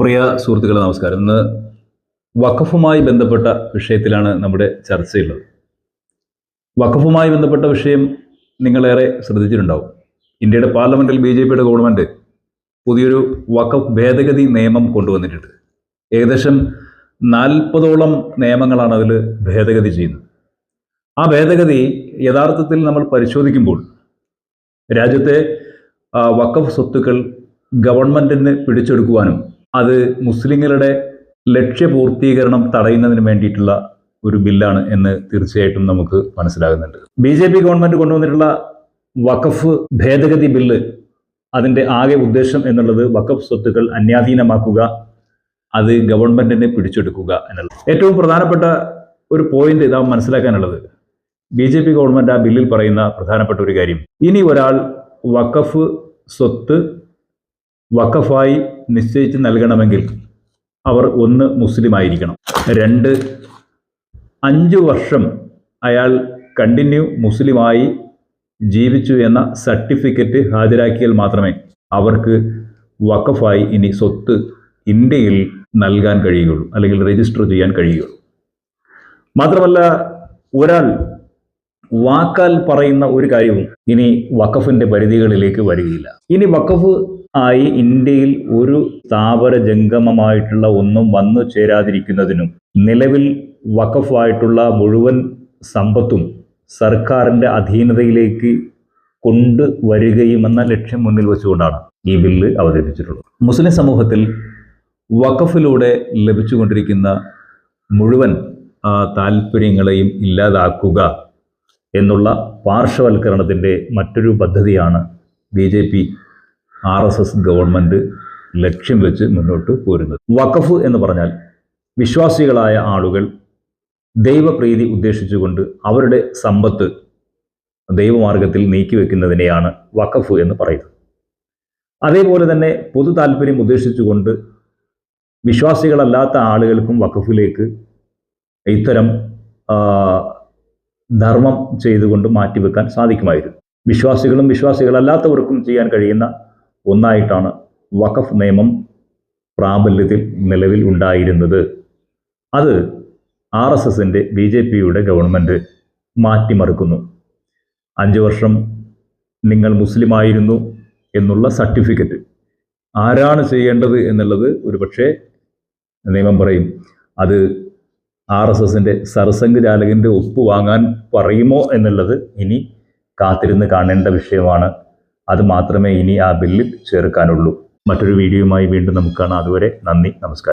പ്രിയ സുഹൃത്തുക്കളെ നമസ്കാരം. ഇന്ന് വഖഫുമായി ബന്ധപ്പെട്ട വിഷയത്തിലാണ് നമ്മുടെ ചർച്ചയുള്ളത്. വഖഫുമായി ബന്ധപ്പെട്ട വിഷയം നിങ്ങളേറെ ശ്രദ്ധിച്ചിട്ടുണ്ടാവും. ഇന്ത്യയുടെ പാർലമെന്റിൽ ബി ജെ പിയുടെ ഗവൺമെന്റ് പുതിയൊരു വഖഫ് ഭേദഗതി നിയമം കൊണ്ടുവന്നിട്ടുണ്ട്. ഏകദേശം നാൽപ്പതോളം നിയമങ്ങളാണ് അതിൽ ഭേദഗതി ചെയ്യുന്നത്. ആ ഭേദഗതി യഥാർത്ഥത്തിൽ നമ്മൾ പരിശോധിക്കുമ്പോൾ രാജ്യത്തെ വഖഫ് സ്വത്തുക്കൾ ഗവൺമെന്റിന് പിടിച്ചെടുക്കുവാനും അത് മുസ്ലിങ്ങളുടെ ലക്ഷ്യപൂർത്തീകരണം തടയുന്നതിന് വേണ്ടിയിട്ടുള്ള ഒരു ബില്ലാണ് എന്ന് തീർച്ചയായിട്ടും നമുക്ക് മനസ്സിലാകുന്നുണ്ട്. ബി ജെ പി ഗവൺമെന്റ് കൊണ്ടുവന്നിട്ടുള്ള വഖഫ് ഭേദഗതി ബില്ല് അതിന്റെ ആകെ ഉദ്ദേശം എന്നുള്ളത് വഖഫ് സ്വത്തുക്കൾ അന്യാധീനമാക്കുക അത് ഗവൺമെന്റിനെ പിടിച്ചെടുക്കുക എന്നുള്ളത്. ഏറ്റവും പ്രധാനപ്പെട്ട ഒരു പോയിന്റ് ഇതാ മനസ്സിലാക്കാനുള്ളത്. ബി ജെ പി ഗവൺമെന്റ് ആ ബില്ലിൽ പറയുന്ന പ്രധാനപ്പെട്ട ഒരു കാര്യം. ഇനി ഒരാൾ വഖഫ് സ്വത്ത് വഖഫായി നിശ്ചയിച്ച് നൽകണമെങ്കിൽ അവർ ഒന്ന് മുസ്ലിം ആയിരിക്കണം. രണ്ട് അഞ്ച് വർഷം അയാൾ കണ്ടിന്യൂ മുസ്ലിമായി ജീവിച്ചു എന്ന സർട്ടിഫിക്കറ്റ് ഹാജരാക്കിയാൽ മാത്രമേ അവർക്ക് വഖഫായി ഇനി സ്വത്ത് ഇന്ത്യയിൽ നൽകാൻ കഴിയുകയുള്ളൂ അല്ലെങ്കിൽ രജിസ്റ്റർ ചെയ്യാൻ കഴിയുകയുള്ളൂ. മാത്രമല്ല ഒരാൾ വാക്കാൽ പറയുന്ന ഒരു കാര്യവും ഇനി വഖഫിന്റെ പരിധികളിലേക്ക് വരികയില്ല. ഇനി വഖഫ് ആയി ഇന്ത്യയിൽ ഒരു സ്ഥാപന ജംഗമമായിട്ടുള്ള ഒന്നും വന്നു ചേരാതിരിക്കുന്നതിനും നിലവിൽ വഖഫായിട്ടുള്ള മുഴുവൻ സമ്പത്തും സർക്കാരിന്റെ അധീനതയിലേക്ക് കൊണ്ടുവരികയുമെന്ന ലക്ഷ്യം മുന്നിൽ വെച്ചുകൊണ്ടാണ് ഈ ബില്ല് അവതരിപ്പിച്ചിട്ടുള്ളത്. മുസ്ലിം സമൂഹത്തിൽ വഖഫിലൂടെ ലഭിച്ചുകൊണ്ടിരിക്കുന്ന മുഴുവൻ താല്പര്യങ്ങളെയും ഇല്ലാതാക്കുക എന്നുള്ള പാർശ്വവൽക്കരണത്തിന്റെ മറ്റൊരു പദ്ധതിയാണ് B J P. R S S government ലക്ഷ്യം വെച്ച് മുന്നോട്ട് പോരുന്നത്. വഖഫ് എന്ന് പറഞ്ഞാൽ വിശ്വാസികളായ ആളുകൾ ദൈവപ്രീതി ഉദ്ദേശിച്ചുകൊണ്ട് അവരുടെ സമ്പത്ത് ദൈവമാർഗത്തിൽ നീക്കിവെക്കുന്നതിനെയാണ് വഖഫ് എന്ന് പറയുന്നത്. അതേപോലെ തന്നെ പൊതു താല്പര്യം ഉദ്ദേശിച്ചുകൊണ്ട് വിശ്വാസികളല്ലാത്ത ആളുകൾക്കും വഖഫിലേക്ക് ഇത്തരം ധർമ്മം ചെയ്തുകൊണ്ട് മാറ്റിവെക്കാൻ സാധിക്കുമായിരുന്നു. വിശ്വാസികളും വിശ്വാസികളല്ലാത്തവർക്കും ചെയ്യാൻ കഴിയുന്ന ഒന്നായിട്ടാണ് വഖഫ് നിയമം പ്രാബല്യത്തിൽ നിലവിൽ ഉണ്ടായിരുന്നത്. അത് ആർ എസ് എസിന്റെ ബി ജെ പിയുടെ ഗവൺമെന്റ് മാറ്റിമറിക്കുന്നു. അഞ്ച് വർഷം നിങ്ങൾ മുസ്ലിമായിരുന്നു എന്നുള്ള സർട്ടിഫിക്കറ്റ്. ആരാണ് ചെയ്യേണ്ടത് എന്നുള്ളത് ഒരുപക്ഷെ നിയമം പറയും. അത് ആർ എസ് എസിന്റെ സർസംഘ് ഒപ്പ് വാങ്ങാൻ പറയുമോ എന്നുള്ളത് ഇനി കാത്തിരുന്ന് കാണേണ്ട വിഷയമാണ്. അത് മാത്രമേ ഇനി ആ ബില്ലിൽ ചേർക്കാനുള്ളൂ. മറ്റൊരു വീഡിയോയുമായി വീണ്ടും നമുക്ക് കാണാം. അതുവരെ നന്ദി നമസ്കാരം.